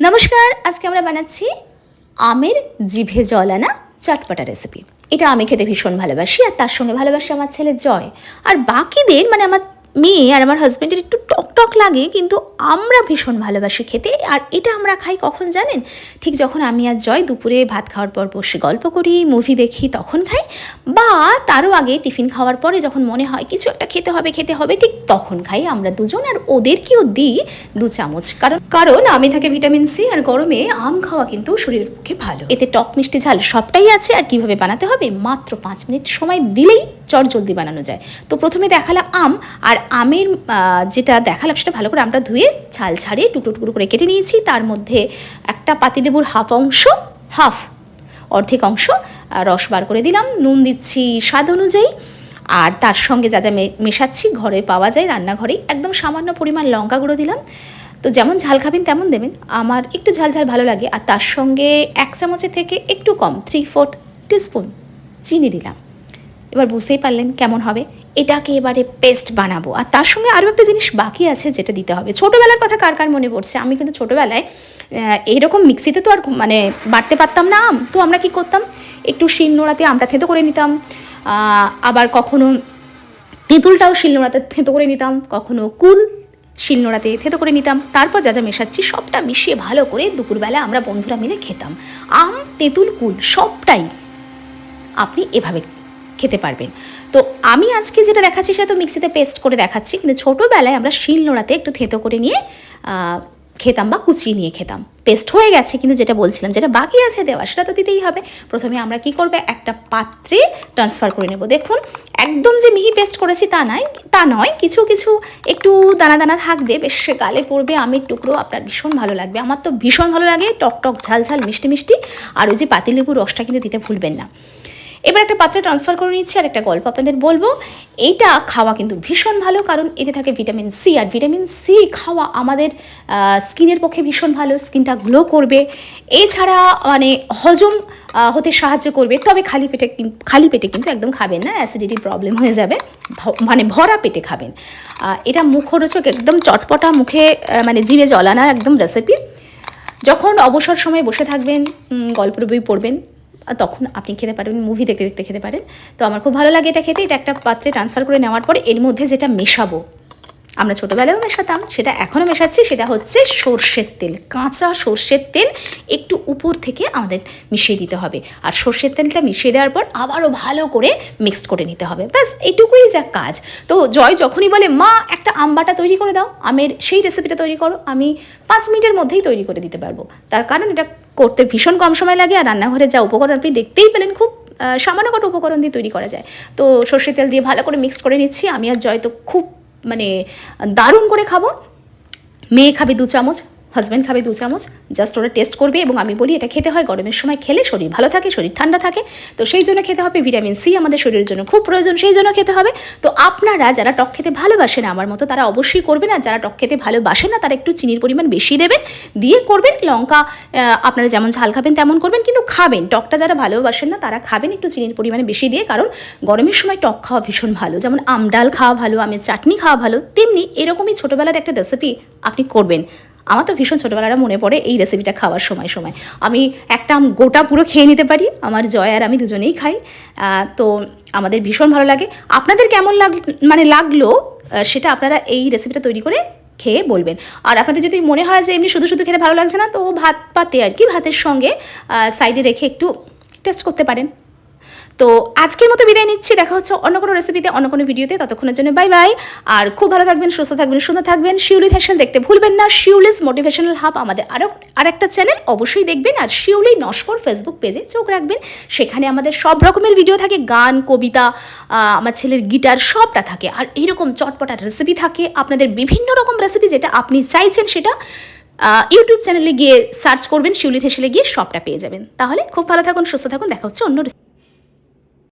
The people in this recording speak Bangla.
নমস্কার, আজকে আমরা বানাচ্ছি আমের জিভে জল আনা চটপটা রেসিপি এটা আমি খেতে ভীষণ ভালোবাসি আর তার সঙ্গে ভালোবাসি আমার ছেলে জয়। আর বাকিদের মানে আমার মেয়ে আর আমার হাজব্যান্ডের একটু টক টক লাগে, কিন্তু আমরা ভীষণ ভালোবাসি খেতে। আর এটা আমরা খাই কখন জানেন? ঠিক যখন আমি আর জয় দুপুরে ভাত খাওয়ার পর বসে গল্প করি মুভি দেখি তখন খাই। বা তারও আগে টিফিন খাওয়ার পরে যখন মনে হয় কিছু একটা খেতে হবে খেতে হবে, ঠিক তখন খাই আমরা দুজন। আর ওদেরকেও দিই দু চামচ। কারণ কারণ আমি থাকে ভিটামিন সি আর গরমে আম খাওয়া কিন্তু শরীরের পক্ষে ভালো। এতে টক, মিষ্টি, ঝাল সবটাই আছে। আর কীভাবে বানাতে হবে? মাত্র পাঁচ মিনিট সময় দিলেই চট জলদি বানানো যায়। তো প্রথমে দেখালাম আম আর আমের যেটা দেখালাম সেটা ভালো করে আমটা ধুয়ে ছাল ছাড়িয়ে টুকরো টুকরো করে কেটে নিয়েছি। তার মধ্যে একটা পাতিলেবুর হাফ অংশ, হাফ অর্ধেক অংশ রস বার করে দিলাম। নুন দিচ্ছি স্বাদ অনুযায়ী। আর তার সঙ্গে যা যা মেশাচ্ছি, ঘরে পাওয়া যায় রান্নাঘরেই একদম সামান্য পরিমাণ লঙ্কা গুঁড়ো দিলাম। তো যেমন ঝাল খাবেন, তেমন দেবেন। আমার একটু ঝাল ঝাল ভালো লাগে। আর তার সঙ্গে এক চামচের থেকে একটু কম থ্রি ফোর্থ টিস্পুন চিনি দিলাম। এবার বুঝতেই পারলেন কেমন হবে। এটাকে এবারে পেস্ট বানাবো। আর তার সঙ্গে আরও একটা জিনিস বাকি আছে যেটা দিতে হবে। ছোটোবেলার কথা কার কার মনে পড়ছে? আমি কিন্তু ছোটোবেলায় এইরকম মিক্সিতে তো আর মানে বাটতে পারতাম না আম। তো আমরা কি করতাম? একটু শিল নোড়াতে আমটা থেতো করে নিতাম। আবার কখনো তেঁতুলটাও শিলনোড়াতে থেঁতো করে নিতাম। কখনো কুল শিলনোড়াতে থেতো করে নিতাম। তারপর যা যা মেশাচ্ছি সবটা মিশিয়ে ভালো করে দুপুরবেলা আমরা বন্ধুরা মিলে খেতাম। আম, তেঁতুল, কুল সবটাই আপনি এভাবে খেতে পারবেন। তো আমি আজকে যেটা দেখাচ্ছি সেটা তো মিক্সিতে পেস্ট করে দেখাচ্ছি। কিন্তু ছোটোবেলায় আমরা শিল নোড়াতে একটু থেঁতো করে নিয়ে খেতাম বা কুচিয়ে নিয়ে খেতাম। পেস্ট হয়ে গেছে কিন্তু যেটা বলছিলাম, যেটা বাকি আছে দেওয়া, সেটা তো দিতেই হবে। প্রথমে আমরা কি করবে? একটা পাত্রে ট্রান্সফার করে নেব। দেখুন, একদম যে মিহি পেস্ট করেছি তা নয় তা নয়, কিছু কিছু একটু দানা দানা থাকবে। বেশ গালে পড়বে, আমের টুকরো, আপনার ভীষণ ভালো লাগবে। আমার তো ভীষণ ভালো লাগে, টক টক, ঝাল ঝাল, মিষ্টি মিষ্টি। আর ওই যে পাতিলেবুর রসটা কিন্তু দিতে ভুলবেন না। এবার একটা পাত্রে ট্রান্সফার করে নিচ্ছি আর একটা গল্প আপনাদের বলব। এইটা খাওয়া কিন্তু ভীষণ ভালো, কারণ এতে থাকে ভিটামিন সি আর ভিটামিন সি খাওয়া আমাদের স্কিনের পক্ষে ভীষণ ভালো, স্কিনটা গ্লো করবে। এছাড়া মানে হজম হতে সাহায্য করবে। তবে খালি পেটে খালি পেটে কিন্তু একদম খাবেন না অ্যাসিডিটির প্রবলেম হয়ে যাবে। মানে ভরা পেটে খাবেন। এটা মুখরোচক একদম চটপটা মুখে মানে জিভে জলানা একদম রেসিপি যখন অবসর সময় বসে থাকবেন গল্পের বই পড়বেন তখন আপনি খেতে পারেন মুভি দেখতে দেখতে খেতে পারেন। তো আমার খুব ভালো লাগে এটা খেতে। এটা একটা পাত্রে ট্রান্সফার করে নেওয়ার পরে এর মধ্যে যেটা মেশাবো আমরা ছোটোবেলায়ও মেশাতাম, সেটা এখনও মেশাচ্ছি, সেটা হচ্ছে সর্ষের তেল। কাঁচা সর্ষের তেল একটু উপর থেকে আমাদের মিশিয়ে দিতে হবে। আর সর্ষের তেলটা মিশিয়ে দেওয়ার পর আবারও ভালো করে মিক্সড করে নিতে হবে। ব্যাস, এইটুকুই যা কাজ। তো জয় যখনই বলে, মা, একটা আমবাটা তৈরি করে দাও, আমের সেই রেসিপিটা তৈরি করো, আমি পাঁচ মিনিটের মধ্যেই তৈরি করে দিতে পারব। তার কারণ এটা করতে ভীষণ কম সময় লাগে, আর রান্নাঘরে যা উপকরণ আপনি দেখতেই পেলেন, খুব সামান্য কটা উপকরণ দিয়ে তৈরি করা যায়। তো সর্ষের তেল দিয়ে ভালো করে মিক্স করে নিচ্ছি। আমি আর জয় তো খুব মানে দারুণ করে খাব। মেয়ে খাবে দু চামচ। হাজব্যান্ড খাবে দু চামচ জাস্ট ওরা টেস্ট করবে এবং আমি বলি এটা খেতে হয় গরমের সময় খেলে শরীর ভালো থাকে, শরীর ঠান্ডা থাকে। তো সেই জন্য খেতে হবে ভিটামিন সি আমাদের শরীরের জন্য খুব প্রয়োজন, সেই জন্য খেতে হবে। তো আপনারা যারা টক খেতে ভালোবাসেন না আমার মতো, তারা অবশ্যই করবেন আর যারা টক খেতে ভালোবাসেন না, তারা একটু চিনির পরিমাণ বেশি দেবেন, দিয়ে করবেন লঙ্কা আপনারা যেমন ঝাল খাবেন তেমন করবেন, কিন্তু খাবেন। টকটা যারা ভালোবাসেন না, তারা খাবেন একটু চিনির পরিমাণে বেশি দিয়ে, কারণ গরমের সময় টক খাওয়া ভীষণ ভালো। যেমন আমডাল খাওয়া ভালো, আমের চাটনি খাওয়া ভালো, তেমনি এরকমই ছোটোবেলার একটা রেসিপি আপনি করবেন। আমার তো ভীষণ ছোটোবেলাটা মনে পড়ে এই রেসিপিটা খাওয়ার সময় সময়। আমি একটা আম গোটা পুরো খেয়ে নিতে পারি, আমার জয় আর আমি দুজনেই খাই। তো আমাদের ভীষণ ভালো লাগে। আপনাদের কেমন লাগ মানে লাগল সেটা আপনারা এই রেসিপিটা তৈরি করে খেয়ে বলবেন। আর আপনাদের যদি মনে হয় যে এমনি শুধু শুধু খেতে ভালো লাগছে না, তো ভাত পাতে আর কি, ভাতের সঙ্গে সাইডে রেখে একটু টেস্ট করতে পারেন। তো আজকের মতো বিদায় নিচ্ছি। দেখা হচ্ছে অন্য কোনো রেসিপিতে অন্য কোনো ভিডিওতে ততক্ষণের জন্য বাই বাই আর খুব ভালো থাকবেন, সুস্থ থাকবেন, সুন্দর থাকবেন। শিউলি ফ্যাশন দেখতে ভুলবেন না। শিউলিস মোটিভেশনাল হাব আমাদের আরও আর একটা চ্যানেল অবশ্যই দেখবেন। আর শিউলি নস্কর ফেসবুক পেজে চোখ রাখবেন। সেখানে আমাদের সব রকমের ভিডিও থাকে। গান, কবিতা আমার ছেলের গিটার সবটা থাকে। আর এইরকম চটপটা রেসিপি থাকে। আপনাদের বিভিন্ন রকম রেসিপি যেটা আপনি চাইছেন সেটা ইউটিউব চ্যানেলে গিয়ে সার্চ করবেন। শিউলি হেসেলে গিয়ে সবটা পেয়ে যাবেন। তাহলে খুব ভালো থাকুন, সুস্থ থাকুন। দেখা হচ্ছে অন্য